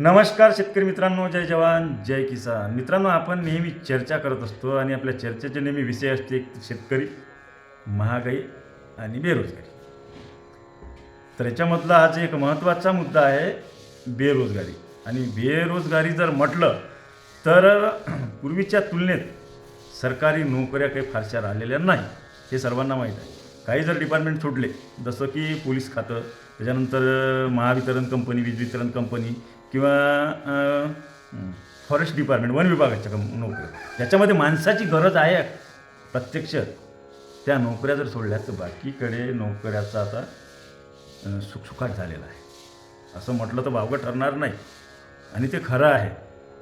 नमस्कार शेतकरी मित्रांनो जय जवान जय किसान. मित्रांनो आपण नेहमी चर्चा करत असतो आणि आपल्या चर्चेचे नेहमी विषय असते एक शेतकरी महागाई आणि बेरोजगारी. तर याच्यामधला आज एक महत्त्वाचा मुद्दा आहे बेरोजगारी. आणि बेरोजगारी जर म्हटलं तर पूर्वीच्या तुलनेत सरकारी नोकऱ्या काही फारशा राहिलेल्या नाही हे सर्वांना माहीत आहे. काही जर डिपार्टमेंट सोडले जसं की पोलीस खातं त्याच्यानंतर महावितरण कंपनी वीज वितरण कंपनी किंवा फॉरेस्ट डिपार्टमेंट वन विभागाच्या कं नोकऱ्या. याच्यामध्ये माणसाची गरज आहे प्रत्यक्ष. त्या नोकऱ्या जर सोडल्या तर बाकीकडे नोकऱ्याचा आता सुखसुखाट झालेला आहे. असं म्हटलं तर वावगं ठरणार नाही. आणि ते खरं आहे.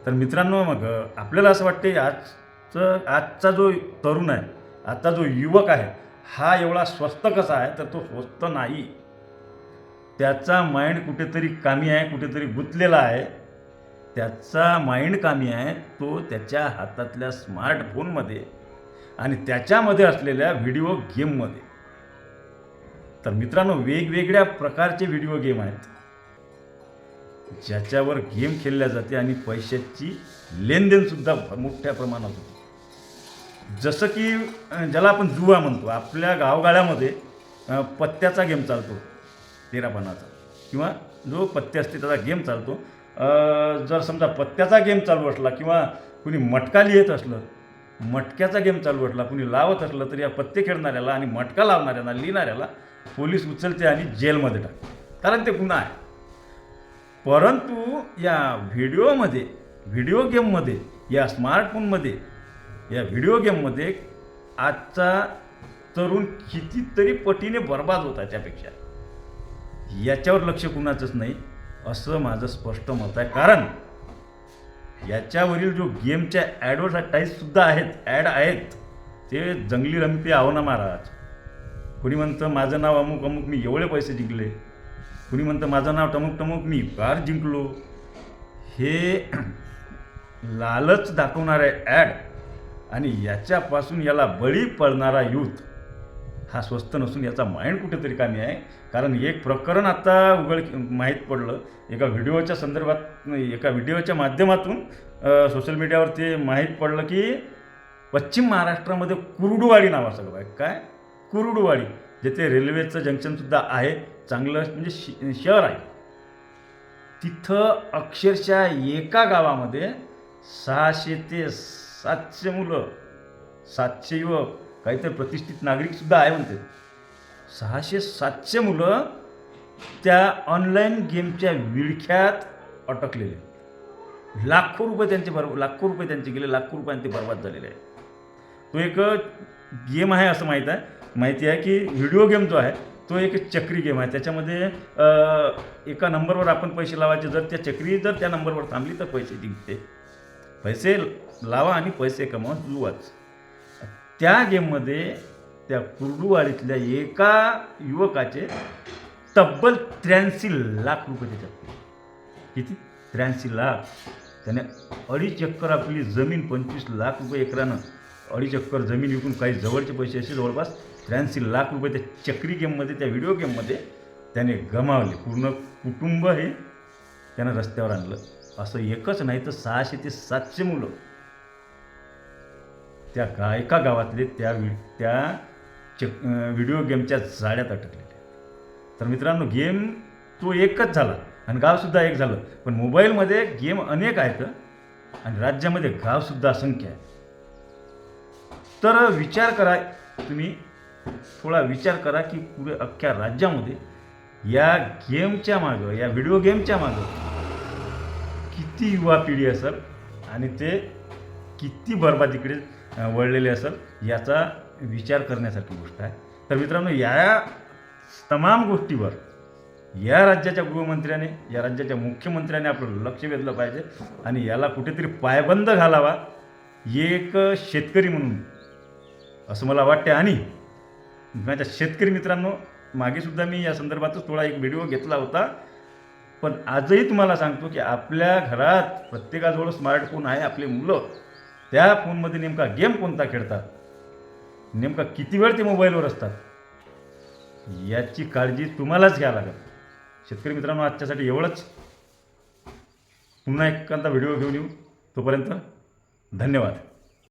तर मित्रांनो मग आपल्याला असं वाटते आजचं आजचा जो तरुण आहे आजचा जो युवक आहे हा एवढा स्वस्त कसा आहे तर तो स्वस्त नाही. त्याचा माइंड कुठेतरी कामी आहे कुठेतरी गुंतलेला आहे. त्याचा माइंड कामी आहे तो त्याच्या हातातल्या स्मार्टफोनमध्ये आणि त्याच्यामध्ये असलेल्या व्हिडिओ गेममध्ये तर मित्रांनो वेगवेगळ्या प्रकारचे व्हिडिओ गेम आहेत. ज्याच्यावर गेम खेळल्या जाते आणि पैशाची लेनदेनसुद्धा मोठ्या प्रमाणात होते. जसं की ज्याला आपण जुवा म्हणतो आपल्या गावगाड्यामध्ये पत्त्याचा गेम चालतो तेरापणाचा किंवा जो पत्ते असते त्याचा गेम चालतो. जर समजा पत्त्याचा गेम चालू असला किंवा कुणी मटका लिहित असलं मटक्याचा गेम चालू असला कुणी लावत असलं तर या पत्ते खेळणाऱ्याला आणि मटका लावणाऱ्याला लिहिणाऱ्याला पोलीस उचलते आणि जेलमध्ये टाकते. कारण ते गुन्हा आहे. परंतु या व्हिडिओमध्ये व्हिडिओ गेममध्ये या स्मार्टफोनमध्ये या व्हिडिओ गेममध्ये आजचा तरुण कितीतरी पटीने बर्बाद होता त्यापेक्षा. याच्यावर लक्ष कुणाचंच नाही असं माझं स्पष्ट मत आहे. कारण याच्यावरील जो गेमच्या ॲडव्हर्टाईजसुद्धा आहेत ॲड आहेत ते जंगली रमते आहो ना महाराज. कुणी म्हणतं माझं नाव अमुक अमुक मी एवढे पैसे जिंकले. कुणी म्हणतं माझं नाव टमुक टमुक मी फार जिंकलो. हे लालच दाखवणारे ॲड आणि याच्यापासून याला बळी पडणारा यूथ हा स्वस्त नसून याचा माइंड कुठेतरी कामी आहे. कारण एक प्रकरण आता उघड माहीत पडलं. एका व्हिडिओच्या संदर्भात एका व्हिडिओच्या माध्यमातून सोशल मीडियावर ते माहीत पडलं की पश्चिम महाराष्ट्रामध्ये कुरुडवाडी नावाचं गाव आहे. काय? कुरुडवाडी जेथे रेल्वेचं जंक्शनसुद्धा आहे. चांगलं म्हणजे श शहर आहे. तिथं अक्षरशः एका गावामध्ये सहाशे ते सातशे मुलं सातशे युवक काहीतरी प्रतिष्ठित नागरिकसुद्धा आहे म्हणते. सहाशे सातशे मुलं त्या ऑनलाईन गेमच्या विळख्यात अटकलेले. लाखो रुपये त्यांचे बर लाखो रुपये त्यांचे गेले लाखो रुपयांचे बर्बाद झालेले आहे. तो एक गेम आहे असं माहीत आहे. माहिती आहे की व्हिडिओ गेम जो आहे तो एक चक्री गेम आहे. त्याच्यामध्ये एका नंबरवर आपण पैसे लावायचे. जर त्या चक्री जर त्या नंबरवर थांबली तर पैसे जिंकते. पैसे लावा आणि पैसे कमवा वाच त्या गेममध्ये त्या कुर्डुवाडीतल्या एका युवकाचे तब्बल त्र्याऐंशी लाख रुपये त्याच्यात किती? त्र्याऐंशी लाख. त्याने अडीच एकर आपली जमीन पंचवीस लाख रुपये एकरानं अडीच एकर जमीन विकून काही जवळचे पैसे असे जवळपास त्र्याऐंशी लाख रुपये त्या चक्री गेममध्ये त्या व्हिडिओ गेममध्ये त्याने गमावले. पूर्ण कुटुंब हे त्यानं रस्त्यावर आणलं. असं एकच नाही तर सहाशे ते सातशे मुलं त्या गा एका गावातले त्या वि त्या चक व्हिडिओ गेमच्या जाळ्यात अटकलेले. तर मित्रांनो गेम तो एकच झाला आणि गावसुद्धा एक झालं. पण मोबाईलमध्ये गेम अनेक आहेत आणि राज्यामध्ये गावसुद्धा असंख्य आहे. तर विचार करा तुम्ही थोडा विचार करा की पुढे अख्ख्या राज्यामध्ये या गेमच्या मागं या व्हिडिओ गेमच्या मागं किती युवा पिढी असेल आणि ते किती बरबादीकडे वळलेले असेल याचा विचार करण्यासारखी गोष्ट आहे. तर मित्रांनो या तमाम गोष्टीवर या राज्याच्या गृहमंत्र्याने या राज्याच्या मुख्यमंत्र्याने आपलं लक्ष वेधलं पाहिजे आणि याला कुठेतरी पायबंद घालावा एक शेतकरी म्हणून असं मला वाटते आणि माझ्या शेतकरी मित्रांनो मागेसुद्धा मी या संदर्भातच थोडा एक व्हिडिओ घेतला होता. पण आजही तुम्हाला सांगतो की आपल्या घरात प्रत्येकाजवळ स्मार्टफोन आहे आपले मुलं. त्या फोनमध्ये नेमका गेम कोणता खेळतात? नेमका किती वेळ ते मोबाईलवर असतात? याची काळजी तुम्हालाच घ्यावी लागेल. शेतकरी मित्रांनो आजच्यासाठी एवढंच. पुन्हा एखादा व्हिडिओ घेऊन येऊ. तोपर्यंत धन्यवाद.